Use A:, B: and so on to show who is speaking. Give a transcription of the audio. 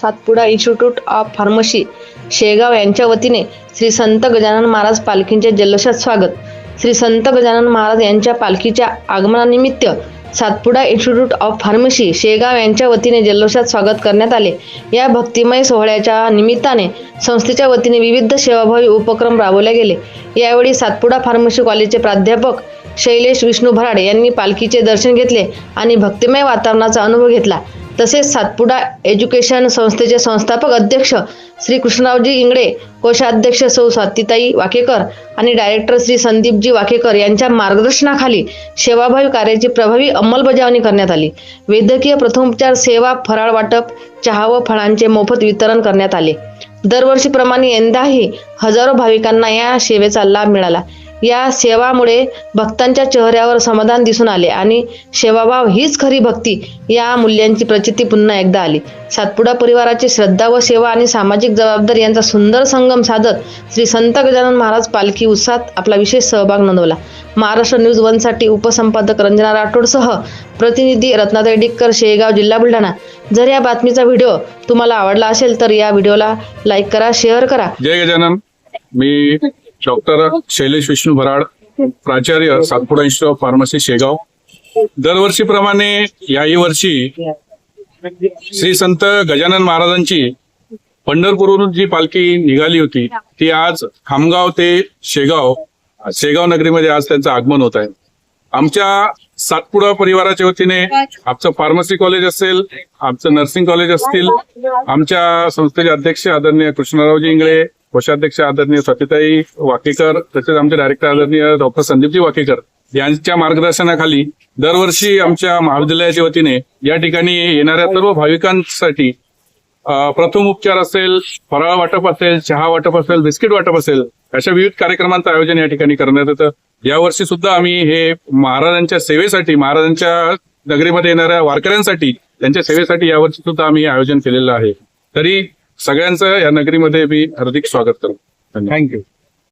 A: Satpuda institute of pharmacy Shegaon यांच्या वतीने श्री संत गजानन महाराज पालखींचे जल्लोषात स्वागत. श्री संत गजानन महाराज यांच्या पालखीच्या आगमनानिमित्त Satpuda institute of pharmacy Shegaon यांच्या वतीने जल्लोषात स्वागत करण्यात आले. या भक्तिमय सोहळ्याच्या निमित्ताने संस्थेच्या वतीने विविध सेवाभावी उपक्रम राबवले गेले. यावेळी सातपुडा फार्मसी कॉलेजचे प्राध्यापक शैलेश विष्णू भराड यांनी पालखीचे दर्शन घेतले आणि भक्तिमय वातावरणाचा अनुभव घेतला. तसेच सातपुडा एज्युकेशन संस्थेचे संस्थापक अध्यक्ष श्री कृष्णरावजी इंगडे कोषाध्यक्ष सौ स्वातीताई वाकेकर आणि डायरेक्टर श्री संदीपजी वाकेकर यांच्या मार्गदर्शनाखाली सेवाभावी कार्याची प्रभावी अंमलबजावणी करण्यात आली. वैद्यकीय प्रथमोपचार सेवा फराळ वाटप चहा व फळांचे मोफत वितरण करण्यात आले. दरवर्षीप्रमाणे यंदाही हजारो भाविकांना या सेवेचा लाभ मिळाला. या सेवामुळे भक्तांच्या चेहऱ्यावर समाधान दिसून आले आणि सेवाभाव हीच खरी भक्ती या मूल्यांची प्रचिती पुन्हा एकदा आली. सातपुडा परिवाराची श्रद्धा व सेवा आणि सामाजिक जबाबदारी यांचा सुंदर संगम साधत श्री संत गजानन महाराज पालखी उत्साहात आपला विशेष सहभाग नोंदवला. महाराष्ट्र न्यूज वनसाठी उपसंपादक रंजना राठोडसह प्रतिनिधी रत्नाताई डिक्कर शेगाव जिल्हा बुलढाणा. जर या बातमीचा व्हिडिओ तुम्हाला आवडला असेल तर या व्हिडिओला लाईक करा शेअर करा.
B: जय गजानन. मी डॉक्टर शैलेश विष्णू भराड प्राचार्य Satpuda institute of pharmacy Shegaon. दरवर्षीप्रमाणे याही वर्षी श्री संत गजानन महाराजांची पंढरपूरवरून जी पालखी निघाली होती ती आज खामगाव ते शेगाव शेगाव नगरीमध्ये आज त्यांचं आगमन होत आहे. आमच्या सातपुडा परिवाराच्या वतीने आमचं फार्मसी कॉलेज असेल आमचं नर्सिंग कॉलेज असतील आमच्या संस्थेचे अध्यक्ष आदरणीय कृष्णरावजी इंगळे कोषाध्यक्ष आदरणीय सतीताई वाकेकर तसेच आमचे डायरेक्टर आदरणीय डॉक्टर संदीपजी वाकेकर यांच्या मार्गदर्शनाखाली दरवर्षी आमच्या महाविद्यालयाच्या वतीने या ठिकाणी येणाऱ्या सर्व भाविकांसाठी प्रथम उपचार असेल फराळ वाटप असेल चहा वाटप असेल बिस्किट वाटप असेल अशा विविध कार्यक्रमांचं आयोजन या ठिकाणी करण्यात येतं. यावर्षी सुद्धा आम्ही हे महाराजांच्या सेवेसाठी महाराजांच्या नगरीमध्ये येणाऱ्या वारकऱ्यांसाठी त्यांच्या सेवेसाठी यावर्षी सुद्धा आम्ही आयोजन केलेलं आहे. तरी सगळ्यांचं या नगरीमध्ये मी हार्दिक स्वागत करतो थँक्यू